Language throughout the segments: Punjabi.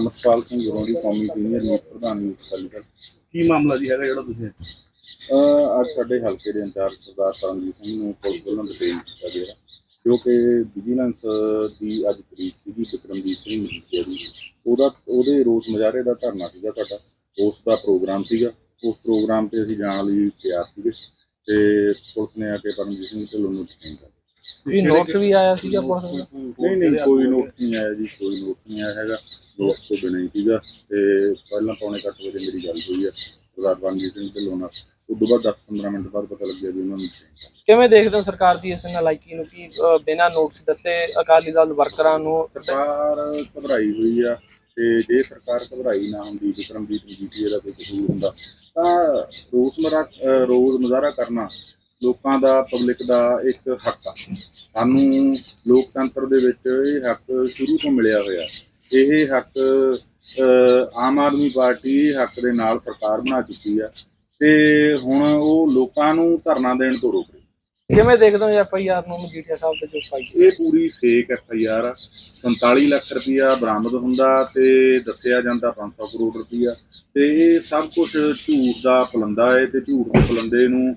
ਅਮਰਪਾਲ ਸਿੰਘ ਗੁਰੋਂ ਕੌਮੀ ਸੀਨੀਅਰ ਮੀਤ ਪ੍ਰਧਾਨ ਨਿਯੁਕਤ ਅਕਾਲੀ ਕੀ ਮਾਮਲਾ ਜੀ ਹੈਗਾ ਜਿਹੜਾ ਤੁਸੀਂ? ਅਹ ਅੱਜ ਸਾਡੇ ਹਲਕੇ ਦੇ ਇੰਚਾਰਜ ਸਰਦਾਰ ਕਰਮਜੀਤ ਸਿੰਘ ਨੂੰ ਪੁਲਿਸ ਵੱਲੋਂ ਡਿਟੇਨ ਕੀਤਾ ਗਿਆ ਜੋ ਕਿ ਵਿਜੀਲੈਂਸ ਦੀ ਅੱਜ ਤਰੀਕ ਸੀਗੀ ਵਿਕਰਮਜੀਤ ਸਿੰਘ ਮਜੀਠੀਆ ਦੀ ਉਹਦਾ ਉਹਦੇ ਰੋਸ ਮੁਜ਼ਾਹਰੇ ਦਾ ਧਰਨਾ ਸੀਗਾ ਸਾਡਾ ਉਸ ਦਾ ਪ੍ਰੋਗਰਾਮ ਸੀਗਾ। ਉਸ ਪ੍ਰੋਗਰਾਮ ਤੇ ਅਸੀਂ ਜਾਣ ਲਈ ਤਿਆਰ ਸੀਗੇ ਤੇ ਪੁਲਿਸ ਨੇ ਆ ਕੇ ਪਰਮਜੀਤ ਸਿੰਘ ਢਿੱਲੋਂ ਨੂੰ ਡਿਟੇਨ ਕਰ ਲਿਆ। ਵੀ ਨੋਟਸ ਵੀ ਆਇਆ ਸੀਗਾ ਪੁਲਿਸ ਦਾ ਨਹੀਂ ਨਹੀਂ ਕੋਈ ਨੋਟ ਨਹੀਂ ਆਇਆ ਜੀ ਕੋਈ ਨੋਟ ਨਹੀਂ ਆਇਆ ਹੈਗਾ। ਨੋਟ ਤੋਂ ਬਿਨਾਂ ਹੀ ਸੀਗਾ ਤੇ ਪਹਿਲਾਂ ਪੌਣੇ ਕੁ ਅੱਠ ਵਜੇ ਮੇਰੀ ਗੱਲ ਹੋਈ ਹੈ ਸਰਦਾਰ ਬਣਜੀਤ ਸਿੰਘ ਢਿੱਲੋਂ ਨਾਲ। ਉਸ ਤੋਂ ਬਾਅਦ 10-15 ਮਿੰਟ ਬਾਅਦ ਪਤਾ ਲੱਗਿਆ ਵੀ ਉਹਨਾਂ ਨੂੰ। ਕਿਵੇਂ ਦੇਖਦੇ ਹੋ ਸਰਕਾਰ ਦੀ ਇਸ ਨਲਾਇਕੀ ਨੂੰ? ਕਿ ਬਿਨਾਂ ਨੋਟਿਸ ਦਿੱਤੇ ਅਕਾਲੀ ਦਲ ਵਰਕਰਾਂ ਨੂੰ ਸਰਕਾਰ ਘਬਰਾਈ ਹੋਈ ਆ ਤੇ ਜੇ ਸਰਕਾਰ ਘਬਰਾਈ ਨਾ ਹੁੰਦੀ ਵਿਕਰਮਜੀਤ ਮਜੀਠੀਆ ਦਾ ਕੋਈ ਕਸੂਰ ਹੁੰਦਾ ਤਾਂ ਰੋਜ਼ਮਰਾ ਰੋਜ਼ ਮੁਜ਼ਾਹਰਾ ਕਰਨਾ ਲੋਕਾਂ ਦਾ ਪਬਲਿਕ ਦਾ ਇੱਕ ਹੱਕ ਆ। ਸਾਨੂੰ ਲੋਕਤੰਤਰ ਦੇ ਵਿੱਚ ਇਹ ਹੱਕ ਸ਼ੁਰੂ ਤੋਂ ਮਿਲਿਆ ਹੋਇਆ। ਇਹ ਹੱਕ ਆਮ ਆਦਮੀ ਪਾਰਟੀ ਹੱਕ ਦੇ ਨਾਲ ਸਰਕਾਰ ਬਣਾ ਚੁੱਕੀ ਆ ਤੇ ਹੁਣ ਉਹ ਲੋਕਾਂ ਨੂੰ ਧਰਨਾ ਦੇਣ ਤੋਂ ਰੋਕ ਰਹੀ। ਕਿਵੇਂ ਦੇਖਦੇ ਹੋ ਐਫ ਆਈ ਆਰ ਨੂੰ ਮਜੀਠੀਆ ਸਾਹਿਬ ਤੇ ਜੋ ਪਾਈ ਇਹ ਪੂਰੀ ਫੇਕ ਐਫ ਆਈ ਆਰ ਆ। 47 ਲੱਖ ਰੁਪਇਆ ਬਰਾਮਦ ਹੁੰਦਾ ਤੇ ਦੱਸਿਆ ਜਾਂਦਾ 500 ਕਰੋੜ ਰੁਪਇਆ ਤੇ ਇਹ ਸਭ ਕੁਝ ਝੂਠ ਦਾ ਪਲੰਦਾ ਹੈ ਤੇ ਝੂਠ ਦੇ ਪਲੰਦੇ ਨੂੰ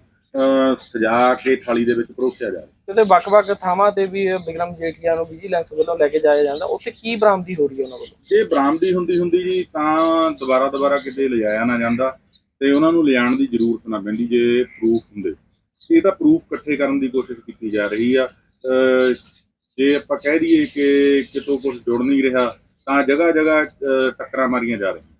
ਸਜਾ ਕੇ ਥਾਲੀ ਦੇ ਵਿੱਚ ਪਰੋਸਿਆ ਜਾ ਰਿਹਾ। ਤੇ ਵੱਖ-ਵੱਖ ਥਾਵਾਂ ਤੇ ਵੀ ਬਿਕਰਮ ਜੇਠੀਆ ਨੂੰ ਵਿਜੀਲੈਂਸ ਵੱਲੋਂ ਲੈ ਕੇ ਜਾਇਆ ਜਾਂਦਾ। ਉੱਥੇ ਕੀ ਬਰਾਮਦੀ ਹੋ ਰਹੀ ਹੈ ਉਹਨਾਂ ਵੱਲੋਂ? ਜੇ ਬਰਾਮਦੀ ਹੁੰਦੀ ਹੁੰਦੀ ਜੀ ਤਾਂ ਦੁਬਾਰਾ ਦੁਬਾਰਾ ਕਿਤੇ ਲਿਜਾਇਆ ਨਾ ਜਾਂਦਾ ਤੇ ਉਹਨਾਂ ਨੂੰ ਲਿਜਾਣ ਦੀ ਜ਼ਰੂਰਤ ਨਾ ਪੈਂਦੀ ਜੇ ਪ੍ਰੂਫ ਹੁੰਦੇ। ਇਹ ਤਾਂ ਪ੍ਰੂਫ ਇਕੱਠੇ ਕਰਨ ਦੀ ਕੋਸ਼ਿਸ਼ ਕੀਤੀ ਜਾ ਰਹੀ ਆ। ਜੇ ਆਪਾਂ ਕਹਿ ਦਈਏ ਕਿ ਕਿਤੋਂ ਕੁਝ ਜੁੜ ਨਹੀਂ ਰਿਹਾ ਤਾਂ ਜਗ੍ਹਾ ਜਗ੍ਹਾ ਟੱਕਰਾਂ ਮਾਰੀਆਂ ਜਾ ਰਹੀਆਂ।